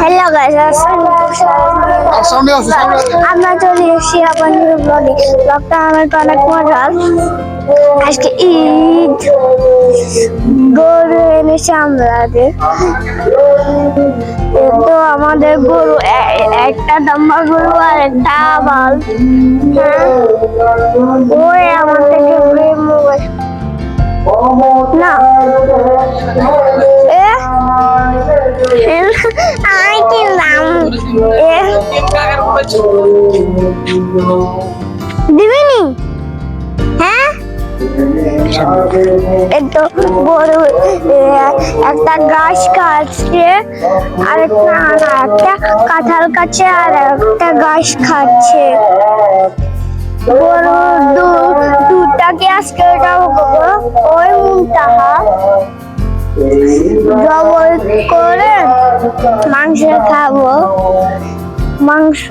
Hello guys সামনে আছে। আমরা চলে এসেছি আপনাদের ব্লগে ব্লগটা আমার তো অনেক মজার। আজকে ঈদ। গরু এনেছে আমাদের। তো আমাদের গরু একটা লম্বা গরু আর একটা বাল হ্যাঁ? ওই আমার থেকে আমি কিনলাম দিবিনি? হ্যাঁ? এই তো বড় একটা গাছ কাটছে, আর একটা কাঁঠাল কাছে আর একটা গাছ খাচ্ছে বড় দুটাকে আজকে ওটাও ওই মুনটাহা জবল করে মাংস খাব। মাংস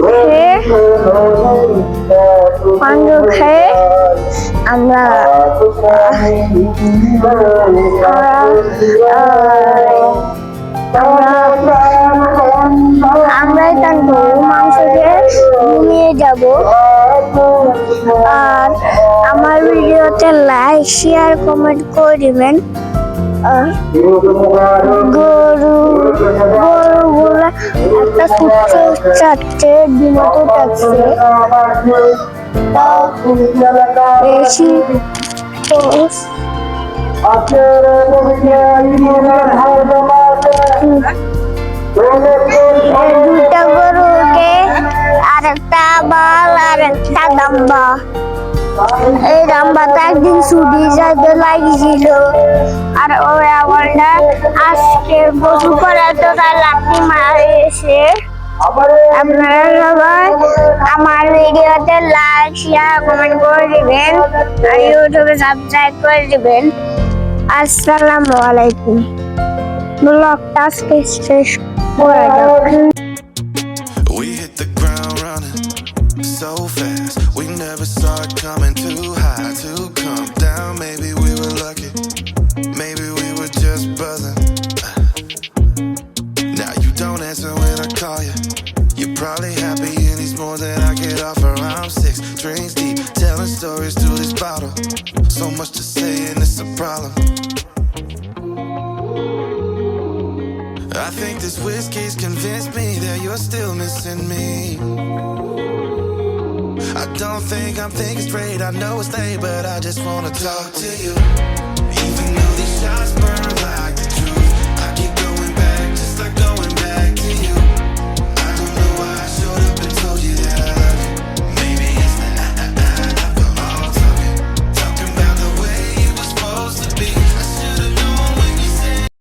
খেয়ে মাংস খেয়ে আমরা আমরা আমরা এটা গরু মাংস খেয়ে ঘুমিয়ে যাব। আর আমার ভিডিওতে লাইক শেয়ার কমেন্ট করে দিবেন। গরু, গরুগুলা একটা কুচ্ছ চারটে ডিমতো থাকছে। বেশি দুটা গরুকে আর একটা বাল আর একটা দাম্বা। এই দাম্বাটা একদিন ছুটি যাইতে লাগিয়েছিল আর ওই আমলটা আজকে গোসল করে তো তার লাঠি মারিয়েছে আপনারা সবাই আমার ভিডিওতে লাইক শেয়ার কমেন্ট করে দিবেন আর ইউটিউবে সাবস্ক্রাইব করে দিবেন। আসসালামু আলাইকুম। ব্লগটা শেষ করে যাক। Coming too high to come down. Maybe we were lucky. Maybe we were just buzzing. Uh. Now you don't answer when I call you. You're probably happy in these more than I get offer. I'm six drinks deep, telling stories through this bottle. So much to say, and it's a problem. I think this whiskey's convinced me that you're still missing me don't think I'm thinking straight. I know it's late, but I just wanna talk to you. Even though these shots burn.